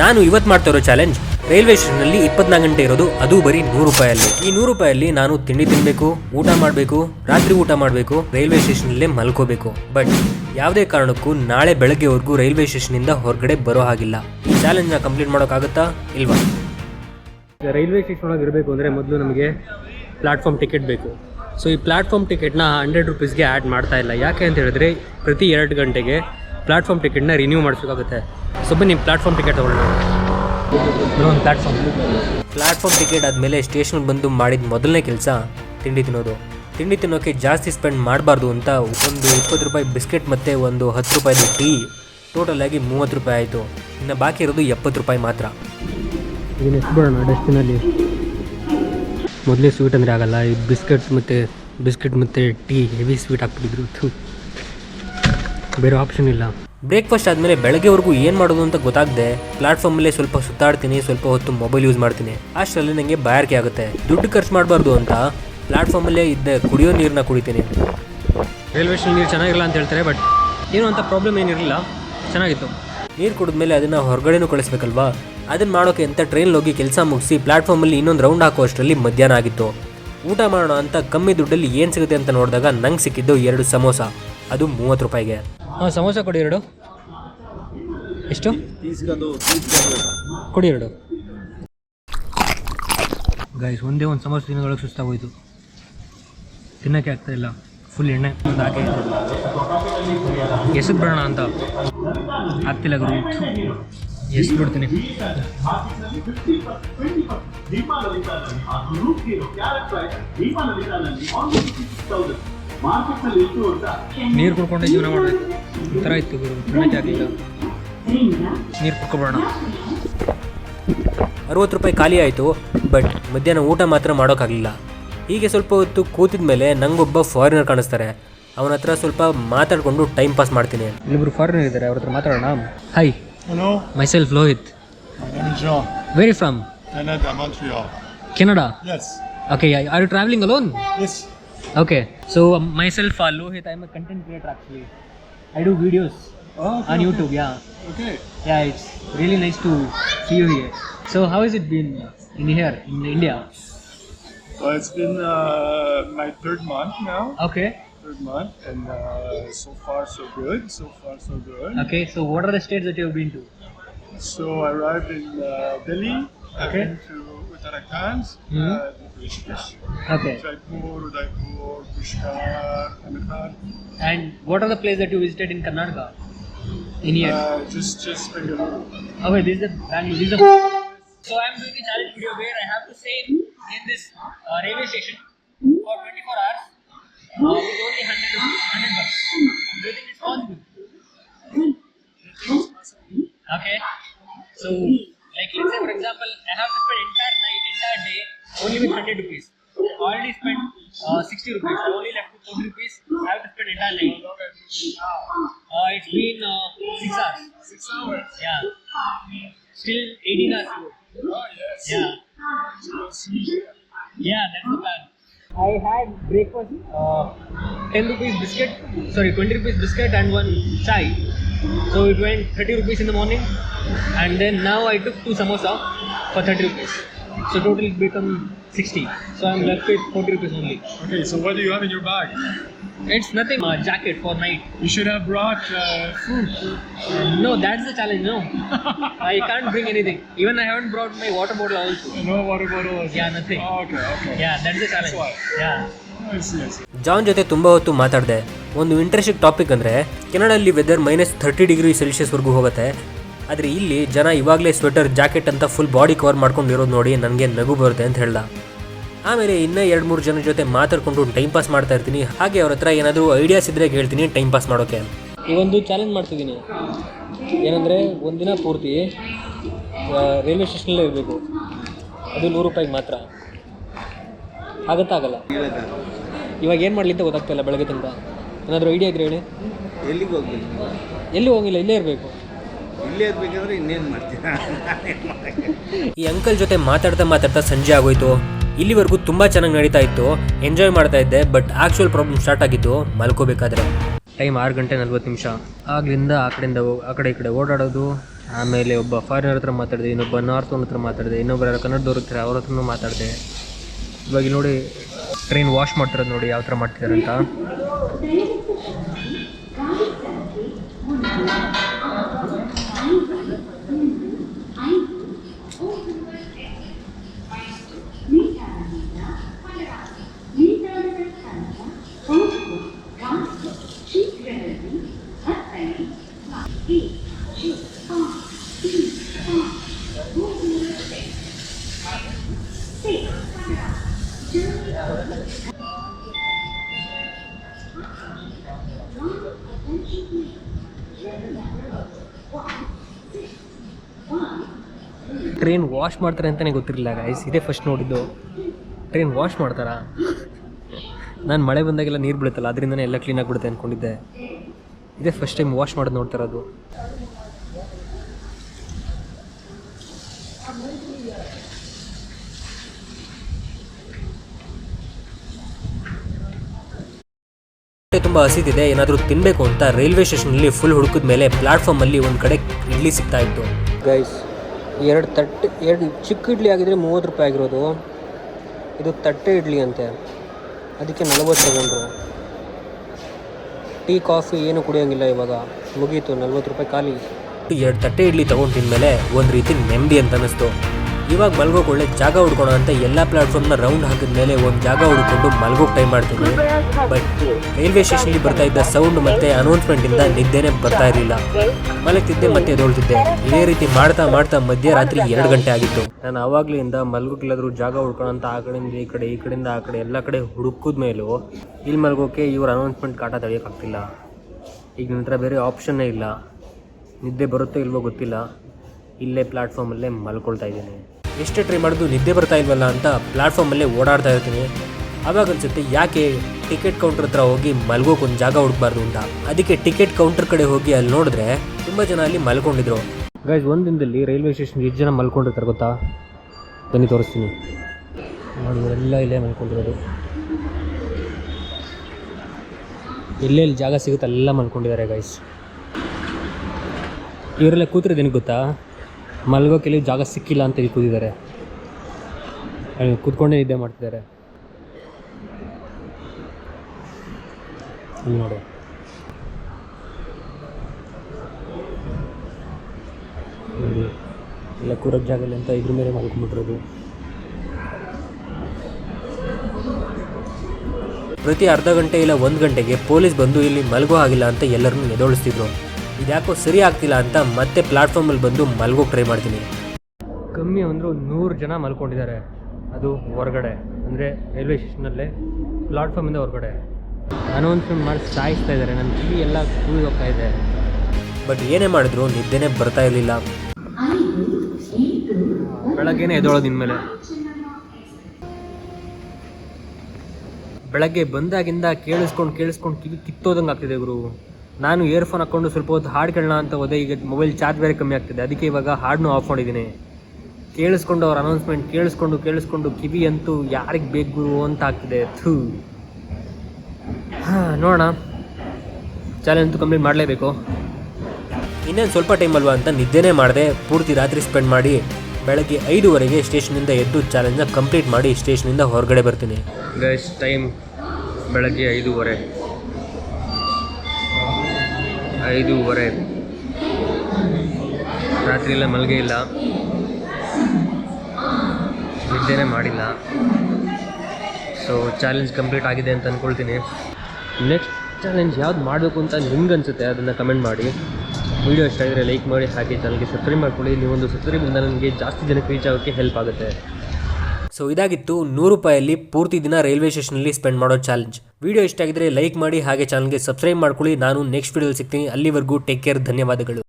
ನಾನು ಇವತ್ತು ಮಾಡ್ತಾ ಇರೋ ಚಾಲೆಂಜ್ ರೈಲ್ವೆ ಸ್ಟೇಷನ್ನಲ್ಲಿ ಇಪ್ಪತ್ನಾಲ್ಕು ಗಂಟೆ ಇರೋದು, ಅದು ಬರೀ ನೂರು ರೂಪಾಯಲ್ಲಿ. ಈ ನೂರು ರೂಪಾಯಲ್ಲಿ ನಾನು ತಿಂಡಿ ತಿನ್ನಬೇಕು ಊಟ ಮಾಡಬೇಕು, ರಾತ್ರಿ ಊಟ ಮಾಡಬೇಕು ರೈಲ್ವೆ ಸ್ಟೇಷನಲ್ಲೇ ಮಲ್ಕೋಬೇಕು. ಬಟ್ ಯಾವುದೇ ಕಾರಣಕ್ಕೂ ನಾಳೆ ಬೆಳಗ್ಗೆವರೆಗೂ ರೈಲ್ವೆ ಸ್ಟೇಷನಿಂದ ಹೊರಗಡೆ ಬರೋ ಹಾಗಿಲ್ಲ. ಈ ಚಾಲೆಂಜ್ನ ಕಂಪ್ಲೀಟ್ ಮಾಡೋಕ್ಕಾಗುತ್ತಾ ಇಲ್ವಾ? ರೈಲ್ವೆ ಸ್ಟೇಷನ್ ಒಳಗೆ ಇರಬೇಕು ಅಂದರೆ ಮೊದಲು ನಮಗೆ ಪ್ಲಾಟ್ಫಾರ್ಮ್ ಟಿಕೆಟ್ ಬೇಕು. ಸೊ ಈ ಪ್ಲಾಟ್ಫಾರ್ಮ್ ಟಿಕೆಟ್ನ ಹಂಡ್ರೆಡ್ ರುಪೀಸ್ಗೆ ಆ್ಯಡ್ ಮಾಡ್ತಾ ಇಲ್ಲ. ಯಾಕೆ ಅಂತ ಹೇಳಿದ್ರೆ ಪ್ರತಿ ಎರಡು ಗಂಟೆಗೆ ಪ್ಲಾಟ್ಫಾರ್ಮ್ ಟಿಕೆಟ್ನ ರಿನ್ಯೂ ಮಾಡಿಸ್ಬೇಕಾಗುತ್ತೆ. ಸೊ ಬನ್ನಿ ಪ್ಲಾಟ್ಫಾರ್ಮ್ ಟಿಕೆಟ್ ತೊಗೊಳ್ಳೋಣ. ಒಂದು ಪ್ಲಾಟ್ಫಾರ್ಮ್. ಪ್ಲಾಟ್ಫಾರ್ಮ್ ಟಿಕೆಟ್ ಆದಮೇಲೆ ಸ್ಟೇಷನ್ ಬಂದು ಮಾಡಿದ ಮೊದಲನೇ ಕೆಲಸ ತಿಂಡಿ ತಿನ್ನೋದು. ತಿಂಡಿ ತಿನ್ನೋಕ್ಕೆ ಜಾಸ್ತಿ ಸ್ಪೆಂಡ್ ಮಾಡಬಾರ್ದು ಅಂತ ಒಂದು ಇಪ್ಪತ್ತು ರೂಪಾಯಿ ಬಿಸ್ಕೆಟ್ ಮತ್ತು ಒಂದು ಹತ್ತು ರೂಪಾಯಿದು ಟೀ ಟೋಟಲ್ ಆಗಿ ಮೂವತ್ತು ರೂಪಾಯಿ ಆಯಿತು. ಇನ್ನು ಬಾಕಿ ಇರೋದು ಎಪ್ಪತ್ತು ರೂಪಾಯಿ ಮಾತ್ರ. ಡಸ್ಟ್ಬಿನಲ್ಲಿ ಮೊದಲೇ ಸ್ವೀಟ್ ಅಂದರೆ ಆಗಲ್ಲ ಈ ಬಿಸ್ಕೆಟ್ ಮತ್ತು ಬಿಸ್ಕೆಟ್ ಮತ್ತು ಟೀ ಹೆವಿ ಸ್ವೀಟ್ ಹಾಕ್ಬಿಟ್ಟಿದ್ರು. ಬೇರೆ ಆಪ್ಷನ್ ಇಲ್ಲ. ಬ್ರೇಕ್ಫಾಸ್ಟ್ ಆದಮೇಲೆ ಬೆಳಗ್ಗೆವರೆಗೂ ಏನು ಮಾಡೋದು ಅಂತ ಗೊತ್ತಾಗದೆ ಪ್ಲಾಟ್ಫಾರ್ಮಲ್ಲೇ ಸ್ವಲ್ಪ ಸುತ್ತಾಡ್ತೀನಿ ಸ್ವಲ್ಪ ಹೊತ್ತು ಮೊಬೈಲ್ ಯೂಸ್ ಮಾಡ್ತೀನಿ. ಅಷ್ಟರಲ್ಲಿ ನನಗೆ ಬಾಯಾರಿಕೆ ಆಗುತ್ತೆ. ದುಡ್ಡು ಖರ್ಚು ಮಾಡಬಾರ್ದು ಅಂತ ಪ್ಲಾಟ್ಫಾರ್ಮಲ್ಲೇ ಇದ್ದ ಕುಡಿಯೋ ನೀರನ್ನ ಕುಡಿತೀನಿ. ರೈಲ್ವೆ ಸ್ಟೇಷನ್ ನೀರು ಚೆನ್ನಾಗಿಲ್ಲ ಅಂತ ಹೇಳ್ತಾರೆ ಬಟ್ ಏನು ಅಂತ ಪ್ರಾಬ್ಲಮ್ ಏನಿರಲಿಲ್ಲ ಚೆನ್ನಾಗಿತ್ತು. ನೀರು ಕುಡಿದ್ಮೇಲೆ ಅದನ್ನು ಹೊರಗಡೆನೂ ಕಳಿಸ್ಬೇಕಲ್ವಾ? ಅದನ್ನು ಮಾಡೋಕೆ ಅಂತ ಟ್ರೈನ್ ಹೋಗಿ ಕೆಲಸ ಮುಗಿಸಿ ಪ್ಲಾಟ್ಫಾರ್ಮಲ್ಲಿ ಇನ್ನೊಂದು ರೌಂಡ್ ಹಾಕೋ ಅಷ್ಟರಲ್ಲಿ ಮಧ್ಯಾಹ್ನ ಆಗಿತ್ತು. ಊಟ ಮಾಡೋಣ ಅಂತ ಕಮ್ಮಿ ದುಡ್ಡಲ್ಲಿ ಏನು ಸಿಗುತ್ತೆ ಅಂತ ನೋಡಿದಾಗ ನಂಗೆ ಸಿಕ್ಕಿದ್ದು ಎರಡು ಸಮೋಸ ಅದು ಮೂವತ್ತು ರೂಪಾಯಿಗೆ. ಹಾಂ, ಸಮೋಸ ಕೊಡಿ ಎರಡು. ಎಷ್ಟು? ಕೊಡಿ ಎರಡು. ಗೈಸ್ ಒಂದೇ ಒಂದು ಸಮೋಸ ತಿನ್ನೋದೊಳಗೆ ಸುಸ್ತಾಗೋಯ್ತು. ತಿನ್ನೋಕ್ಕೆ ಆಗ್ತಾ ಇಲ್ಲ. ಫುಲ್ ಎಣ್ಣೆ. ಒಂದು ಹಾಕಿ. ಎಸೆದು ಬಿಡೋಣ ಅಂತ. ಆಗ್ತಿಲ್ಲ ಗುರು. ಎಷ್ಟು ಬಿಡ್ತೀನಿ. ನೀರು ಕುಡ್ಕೊಂಡು ಜೀವನ ಮಾಡಬೇಕು. ಈ ಥರ ಇತ್ತು ಗುರು. ತಿನ್ನೋಕ್ಕೆ ಆಗಲಿಲ್ಲ. ನೀರು ಕುಡ್ಕೊಬೋಣ. ಅರುವತ್ತು ರೂಪಾಯಿ ಖಾಲಿ ಆಯಿತು ಬಟ್ ಮಧ್ಯಾಹ್ನ ಊಟ ಮಾತ್ರ ಮಾಡೋಕ್ಕಾಗಲಿಲ್ಲ. ಹೀಗೆ ಸ್ವಲ್ಪ ಹೊತ್ತು ಕೂತಿದ ಮೇಲೆ ನಂಗೊಬ್ಬ ಫಾರಿನರ್ ಕಾಣಿಸ್ತಾರೆ. ಅವನ ಹತ್ರ ಸ್ವಲ್ಪ ಮಾತಾಡಿಕೊಂಡು ಟೈಮ್ ಪಾಸ್ ಮಾಡ್ತೀನಿ. ಇಲ್ಲಿಬ್ರು ಫಾರಿನರ್ ಇದ್ದಾರೆ ಅವ್ರ ಹತ್ರ ಮಾತಾಡೋಣ. Hi hello myself Lohith very from Canada, Montreal. Canada Yes. Okay are you travelling alone Yes. Okay, so um, myself uh, Lohit, I'm a content creator actually. I do videos Oh, okay, on YouTube, okay. yeah. Okay. Yeah, it's really nice to see you here. So, how has it been in here, in India? Well, it's been uh, my third month now. Okay. Third month, and uh, so far so good. So far so good. Okay, so what are the states that you've been to? So I arrived in uh, Delhi. Okay. I've been to Uttarakhand, Mhm. uh, Rishikesh, Okay. Jaipur, Udaipur, Pushkar, Anaheim. And what are the places that you visited in Karnataka? In here. Uh, just just Bengaluru. okay. This is the Bangalore. This is the. So, I'm doing a challenge video where I have to stay in this uh, railway station for 24 hours uh, with only 100 rupees, 100 bucks. Do you think it's possible? Okay. So, like let's say for example, I have to spend entire night, entire day only with 100 rupees. I already spent uh, 60 rupees. I only left with 40 rupees. I have to spend entire night. Uh, it's been uh, six hours. Six hours. Yeah. Still 18 hours. Oh yes. Yeah. Yeah, that's the plan. I had breakfast, uh, 10 rupees biscuit, sorry, 20 rupees biscuit and one chai. So it went 30 rupees in the morning, and then now I took two samosa for 30 rupees. So total it become 60. So I'm left with 40 rupees only. Okay, so what do you have in your bag? It's nothing, a jacket for night. You should have brought uh, food. No, that's the challenge, no. I can't bring anything. Even I haven't brought my water bottle also. No water bottle. is- Yeah, nothing. Oh, okay, okay. Yeah, that's the challenge. why. Yeah. I see, I see. John ಜೊತೆ ತುಂಬ ಹೊತ್ತು ಮಾತಾಡಿದೆ ಒಂದು interesting topic ಅಂದರೆ ಕೆನಡಲ್ಲಿ weather minus thirty degree ಸೆಲ್ಸಿಯಸ್ವರೆಗೂ ಹೋಗುತ್ತೆ. ಆದರೆ ಇಲ್ಲಿ ಜನ ಇವಾಗಲೇ ಸ್ವೆಟರ್ ಜಾಕೆಟ್ ಅಂತ ಫುಲ್ ಬಾಡಿ ಕವರ್ ಮಾಡ್ಕೊಂಡಿರೋದು ನೋಡಿ ನನಗೆ ನಗು ಬರುತ್ತೆ ಅಂತ ಹೇಳ್ದ. ಆಮೇಲೆ ಇನ್ನೂ ಎರಡು ಮೂರು ಜನ ಜೊತೆ ಮಾತಾಡ್ಕೊಂಡು ಟೈಮ್ ಪಾಸ್ ಮಾಡ್ತಾ ಇರ್ತೀನಿ. ಹಾಗೆ ಅವ್ರ ಹತ್ರ ಏನಾದರೂ ಐಡಿಯಾಸ್ ಇದ್ದರೆ ಹೇಳ್ತೀನಿ ಟೈಮ್ ಪಾಸ್ ಮಾಡೋಕ್ಕೆ ಒಂದು ಚಾಲೆಂಜ್ ಮಾಡ್ತಿದ್ದೀನಿ. ಏನಂದರೆ ಒಂದಿನ ಪೂರ್ತಿ ರೈಲ್ವೆ ಸ್ಟೇಷನಲ್ಲೇ ಇರಬೇಕು. ಅದು ನೂರು ರೂಪಾಯಿಗೆ ಮಾತ್ರ. ಆಗತ್ತಾಗಲ್ಲ ಇವಾಗ ಏನು ಮಾಡಲಿ ಅಂತ ಗೊತ್ತಾಗ್ತಾ ಇಲ್ಲ ಬೆಳಗ್ಗೆ ತನಕ. ಏನಾದರೂ ಐಡಿಯಾ ಇದ್ರೆ ಹೇಳಿ. ಎಲ್ಲಿಗೆ ಹೋಗ್ಬೇಕು ಎಲ್ಲಿ ಹೋಗಿಲ್ಲ ಇಲ್ಲೇ ಇರಬೇಕು. ಇಲ್ಲೇ ಇರ್ಬೇಕಾದ್ರೆ ಇನ್ನೇನು ಮಾಡ್ತೀರಾ? ಈ ಅಂಕಲ್ ಜೊತೆ ಮಾತಾಡ್ತಾ ಮಾತಾಡ್ತಾ ಸಂಜೆ ಆಗೋಯ್ತು. ಇಲ್ಲಿವರೆಗೂ ತುಂಬ ಚೆನ್ನಾಗಿ ನಡೀತಾ ಇತ್ತು. ಎಂಜಾಯ್ ಮಾಡ್ತಾ ಇದ್ದೆ ಬಟ್ ಆ್ಯಕ್ಚುಯಲ್ ಪ್ರಾಬ್ಲಮ್ ಸ್ಟಾರ್ಟ್ ಆಗಿತ್ತು. ಮಲ್ಕೋಬೇಕಾದ್ರೆ. ಟೈಮ್ ಆರು ಗಂಟೆ ನಲ್ವತ್ತು ನಿಮಿಷ. ಆಗ್ಲಿಂದ ಆ ಕಡೆಯಿಂದ ಆ ಕಡೆ ಈ ಕಡೆ ಓಡಾಡೋದು. ಆಮೇಲೆ ಒಬ್ಬ ಫಾರಿನರ್ ಹತ್ರ ಮಾತಾಡಿದೆ ಇನ್ನೊಬ್ಬ ನಾರ್ತ್ ಒಂದ್ ಹತ್ರ ಮಾತಾಡಿದೆ ಇನ್ನೊಬ್ಬರ ಕನ್ನಡ ಕನ್ನಡದವ್ರ ಹತ್ರ ಅವ್ರ ಹತ್ರನೂ ಮಾತಾಡಿದೆ. ಇವಾಗ ನೋಡಿ ಟ್ರೈನ್ ವಾಶ್ ಮಾಡ್ತಿರೋದು ನೋಡಿ ಯಾವ ಥರ ಮಾಡ್ತಿದ್ದಾರೆ ಅಂತ. Abandon the shotgun, guide Sentry, Munhua. Train wash ಮಾಡ್ತಾರೆ ಅಂತಲೇ ಗೊತ್ತಿರಲಿಲ್ಲ ಗೈಸ್ ಇದೇ ಫಸ್ಟ್ ನೋಡಿದ್ದು. ಟ್ರೈನ್ ವಾಶ್ ಮಾಡ್ತಾರಾ? ನಾನು ಮಳೆ ಬಂದಾಗೆಲ್ಲ ನೀರು ಬಿಡುತ್ತಲ್ಲ ಅದರಿಂದನೇ ಎಲ್ಲ ಕ್ಲೀನ್ ಆಗಿಬಿಡುತ್ತೆ ಅಂದ್ಕೊಂಡಿದ್ದೆ ಇದೇ ಫಸ್ಟ್ ಟೈಮ್ ವಾಶ್ ಮಾಡೋದು ನೋಡ್ತಾರದು ತುಂಬ ಹಸಿದಿದೆ ಏನಾದರೂ ತಿನ್ನಬೇಕು ಅಂತ ರೈಲ್ವೆ ಸ್ಟೇಷನಲ್ಲಿ ಫುಲ್ ಹುಡುಕಿದ ಮೇಲೆ ಪ್ಲಾಟ್ಫಾರ್ಮಲ್ಲಿ ಒಂದು ಕಡೆ ಇಡ್ಲಿ ಸಿಗ್ತಾ ಇತ್ತು. ಗೈಸ್ ಎರಡು ತಟ್ಟೆ, ಎರಡು ಚಿಕ್ಕ ಇಡ್ಲಿ ಆಗಿದ್ರೆ ಮೂವತ್ತು ರೂಪಾಯಿ ಆಗಿರೋದು. ಇದು ತಟ್ಟೆ ಇಡ್ಲಿ ಅಂತೆ. ಅದಕ್ಕೆ ನಲ್ವತ್ತು ತಗೊಂಡ್ರು. ಟೀ, ಕಾಫಿ ಏನು ಕುಡಿಯೋಂಗಿಲ್ಲ ಇವಾಗ. ಮುಗೀತು ನಲ್ವತ್ತು ರೂಪಾಯಿ ಖಾಲಿ. ಎರಡು ತಟ್ಟೆ ಇಡ್ಲಿ ತೊಗೊಂಡು ತಿಂದಮೇಲೆ ಒಂದು ರೀತಿ ನೆಮ್ಮದಿ ಅಂತ ಅನ್ನಿಸ್ತು. ಇವಾಗ ಮಲ್ಗೋಕ್ಕೆ ಒಳ್ಳೆ ಜಾಗ ಹುಡ್ಕೋಣ ಅಂತ ಎಲ್ಲ ನ ರೌಂಡ್ ಹಾಕಿದ ಮೇಲೆ ಒಂದು ಜಾಗ ಹುಡ್ಕೊಂಡು ಮಲ್ಗೋಕೆ ಟ್ರೈ ಮಾಡ್ತೀನಿ ಬಟ್ ರೈಲ್ವೆ ಸ್ಟೇಷನ್ಲಿ ಬರ್ತಾ ಇದ್ದ ಸೌಂಡ್ ಮತ್ತೆ ಅನೌನ್ಸ್ಮೆಂಟಿಂದ ನಿದ್ದೆನೇ ಬರ್ತಾ ಇರಲಿಲ್ಲ. ಮಲಗ್ತಿದ್ದೆ ಮತ್ತೆ ಎದೊಳ್ತಿದ್ದೆ ಇದೇ ರೀತಿ ಮಾಡ್ತಾ ಮಾಡ್ತಾ ಮಧ್ಯರಾತ್ರಿ ಎರಡು ಗಂಟೆ ಆಗಿತ್ತು. ನಾನು ಆವಾಗ್ಲಿಂದ ಮಲ್ಗೋಕ್ಕಿಲ್ಲಾದ್ರೂ ಜಾಗ ಹುಡ್ಕೋಣ ಅಂತ ಆ ಕಡೆಯಿಂದ ಈ ಕಡೆ, ಈ ಕಡೆಯಿಂದ ಆ ಕಡೆ, ಎಲ್ಲ ಕಡೆ ಹುಡುಕಿದ ಮೇಲೂ ಇಲ್ಲಿ ಮಲ್ಗೋಕೆ ಇವ್ರ ಅನೌನ್ಸ್ಮೆಂಟ್ ಕಾಟ ತಡೆಯೋಕ್ಕಾಗ್ತಿಲ್ಲ. ಈಗ ನಂತರ ಬೇರೆ ಆಪ್ಷನ್ನೇ ಇಲ್ಲ. ನಿದ್ದೆ ಬರುತ್ತೋ ಇಲ್ವೋ ಗೊತ್ತಿಲ್ಲ. ಇಲ್ಲೇ ಪ್ಲಾಟ್ಫಾರ್ಮಲ್ಲೇ ಮಲ್ಕೊಳ್ತಾ ಇದ್ದೀನಿ. ಎಷ್ಟೇ ಟ್ರೈ ಮಾಡಿದ್ರು ನಿದ್ದೆ ಬರ್ತಾ ಇಲ್ವಲ್ಲ ಅಂತ ಪ್ಲಾಟ್ಫಾರ್ಮಲ್ಲೇ ಓಡಾಡ್ತಾ ಇರ್ತೀನಿ. ಆವಾಗ ಅನಿಸುತ್ತೆ, ಯಾಕೆ ಟಿಕೆಟ್ ಕೌಂಟರ್ ಹತ್ರ ಹೋಗಿ ಮಲ್ಗೋಕೆ ಒಂದು ಜಾಗ ಹುಡುಕ್ಬಾರ್ದು ಅಂತ. ಅದಕ್ಕೆ ಟಿಕೆಟ್ ಕೌಂಟರ್ ಕಡೆ ಹೋಗಿ ಅಲ್ಲಿ ನೋಡಿದ್ರೆ ತುಂಬ ಜನ ಅಲ್ಲಿ ಮಲ್ಕೊಂಡಿದ್ರು. ಗೈಸ್ ಒಂದು ದಿನದಲ್ಲಿ ರೈಲ್ವೆ ಸ್ಟೇಷನ್ ಎಷ್ಟು ಜನ ಮಲ್ಕೊಂಡಿರ್ತಾರೆ ಗೊತ್ತಾ? ಬನ್ನಿ, ತೋರಿಸ್ತೀನಿ. ನೋಡಿ ಎಲ್ಲ ಇಲ್ಲೇ ಮಲ್ಕೊಂಡಿರೋದು. ಎಲ್ಲೆಲ್ಲಿ ಜಾಗ ಸಿಗುತ್ತೆ ಎಲ್ಲ ಮಲ್ಕೊಂಡಿದ್ದಾರೆ ಗೈಸ್ ಇವರೆಲ್ಲ ಕೂತಿರೋದು ನಿನಗೆ ಗೊತ್ತಾ? ಮಲ್ಗೋಕೆ ಎಲ್ಲಿ ಜಾಗ ಸಿಕ್ಕಿಲ್ಲ ಅಂತ ಇಲ್ಲಿ ಕೂತಿದ್ದಾರೆ. ಕೂತ್ಕೊಂಡೇ ನಿದ್ದೆ ಮಾಡ್ತಿದ್ದಾರೆ. ಇಲ್ಲಿ ನೋಡಿ. ಎಲ್ಲ ಕೂರೋಕ್ಕೆ ಜಾಗ ಇಲ್ಲ ಅಂತ ಇದ್ರ ಮೇಲೆ ಮಲ್ಕೊಂಡ್ಬಿಟ್ಟಿರೋದು. ಪ್ರತಿ ಅರ್ಧ ಗಂಟೆ ಇಲ್ಲ ಒಂದು ಗಂಟೆಗೆ ಪೊಲೀಸ್ ಬಂದು ಇಲ್ಲಿ ಮಲಗೋ ಆಗಿಲ್ಲ ಅಂತ ಎಲ್ಲರನ್ನೂ ಎದೋಳಿಸ್ತಿದ್ರು. ಇದ್ಯಾಕೋ ಸರಿ ಆಗ್ತಿಲ್ಲ ಅಂತ ಮತ್ತೆ ಪ್ಲಾಟ್ಫಾರ್ಮಲ್ಲಿ ಬಂದು ಮಲ್ಗೋ ಟ್ರೈ ಮಾಡ್ತೀನಿ. ಕಮ್ಮಿ ಅಂದರೂ ನೂರು ಜನ ಮಲ್ಕೊಂಡಿದ್ದಾರೆ. ಅದು ಹೊರಗಡೆ. ಅಂದರೆ ರೈಲ್ವೆ ಸ್ಟೇಷನಲ್ಲೇ ಪ್ಲಾಟ್ಫಾರ್ಮಿಂದ ಹೊರಗಡೆ. ಅನೌನ್ಸ್ಮೆಂಟ್ ಮಾಡಿ ಸಾಯಿಸ್ತಾ ಇದ್ದಾರೆ. ನನ್ನ ಕಿವಿ ಎಲ್ಲ ಕೂಗಿ ಹೋಗ್ತಾ ಇದೆ. ಬಟ್ ಏನೇ ಮಾಡಿದ್ರು ನಿದ್ದೆನೇ ಬರ್ತಾ ಇರಲಿಲ್ಲ. ಬೆಳಗ್ಗೆನೇ ಎದೋಳೋದು ಇನ್ಮೇಲೆ ಬೆಳಗ್ಗೆ ಬಂದಾಗಿಂದ ಕೇಳಿಸ್ಕೊಂಡು ಕೇಳಿಸ್ಕೊಂಡು ಕಿವಿ ಕಿತ್ತೋದಂಗೆ ಆಗ್ತಿದೆ ಗುರು. ನಾನು ಇಯರ್ಫೋನ್ ಹಾಕ್ಕೊಂಡು ಸ್ವಲ್ಪ ಹೊತ್ತು ಹಾಡು ಕೇಳೋಣ ಅಂತ ಹೋದೆ. ಈಗ ಮೊಬೈಲ್ ಚಾರ್ಜ್ ಬೇರೆ ಕಮ್ಮಿ ಆಗ್ತಿದೆ. ಅದಕ್ಕೆ ಇವಾಗ ಹಾಡನ್ನೂ ಆಫ್ ಮಾಡಿದ್ದೀನಿ. ಕೇಳಿಸ್ಕೊಂಡು ಅವ್ರ ಅನೌನ್ಸ್ಮೆಂಟ್ ಕೇಳಿಸ್ಕೊಂಡು ಕೇಳಿಸ್ಕೊಂಡು ಕಿವಿ ಅಂತೂ ಯಾರಿಗೆ ಬೇಕು ಅಂತ ಆಗ್ತಿದೆ. ಥೂ. ಹಾಂ, ನೋಡೋಣ. ಚಾಲೆಂಜ್ ಅಂತೂ ಕಂಪ್ಲೀಟ್ ಮಾಡಲೇಬೇಕು. ಇನ್ನೇನು ಸ್ವಲ್ಪ ಟೈಮ್ ಅಲ್ವಾ ಅಂತ ನಿದ್ದೆನೇ ಮಾಡಿದೆ. ಪೂರ್ತಿ ರಾತ್ರಿ ಸ್ಪೆಂಡ್ ಮಾಡಿ ಬೆಳಗ್ಗೆ ಐದುವರೆಗೆ ಸ್ಟೇಷನಿಂದ ಎದ್ದು ಚಾಲೆಂಜ್ನ ಕಂಪ್ಲೀಟ್ ಮಾಡಿ ಸ್ಟೇಷನಿಂದ ಹೊರಗಡೆ ಬರ್ತೀನಿ. ಗೈಸ್ ಟೈಮ್ ಬೆಳಗ್ಗೆ ಐದೂವರೆ. ಐದೂವರೆ. ರಾತ್ರಿ ಎಲ್ಲ ಮಲಗೇ ಇಲ್ಲ. ನಿದ್ದೆನೇ ಮಾಡಿಲ್ಲ. ಸೊ ಚಾಲೆಂಜ್ ಕಂಪ್ಲೀಟ್ ಆಗಿದೆ ಅಂತ ಅಂದ್ಕೊಳ್ತೀನಿ ನೆಕ್ಸ್ಟ್ ಚಾಲೆಂಜ್ ಯಾವ್ದು ಮಾಡಬೇಕು ಅಂತ ನಿಮ್ಗೆ ಅನಿಸುತ್ತೆ, ಅದನ್ನು ಕಮೆಂಟ್ ಮಾಡಿ. ವಿಡಿಯೋ ಇಷ್ಟ ಆಗಿದ್ರೆ ಲೈಕ್ ಮಾಡಿ, ಹಾಗೆ ಚಾನಲ್ಗೆ ಸಬ್ಸ್ಕ್ರೈಬ್ ಮಾಡ್ಕೊಳ್ಳಿ. ನೀವೊಂದು ಸಬ್ಸ್ಕ್ರೈಬಿಂದ ನನಗೆ ಜಾಸ್ತಿ ಜನಕ್ಕೆ ರೀಚ್ ಆಗೋಕ್ಕೆ ಹೆಲ್ಪ್ ಆಗುತ್ತೆ. ಸೊ ಇದಾಗಿತ್ತು ನೂರು ರೂಪಾಯಲ್ಲಿ ಪೂರ್ತಿ ದಿನ ರೈಲ್ವೆ ಸ್ಟೇಷನಲ್ಲಿ ಸ್ಪೆಂಡ್ ಮಾಡೋ ಚಾಲೆಂಜ್. ವಿಡಿಯೋ ಇಷ್ಟ ಆಗಿದ್ರೆ ಲೈಕ್ ಮಾಡಿ ಹಾಗೆ ಚಾನಲ್ಗೆ ಸಬ್ಸ್ಕ್ರೈಬ್ ಮಾಡ್ಕೊಳ್ಳಿ. ನಾನು ನೆಕ್ಸ್ಟ್ ವಿಡಿಯೋದಲ್ಲಿ ಸಿಗ್ತೀನಿ. ಅಲ್ಲಿವರೆಗೂ ಟೇಕ್ ಕೇರ್ ಧನ್ಯವಾದಗಳು.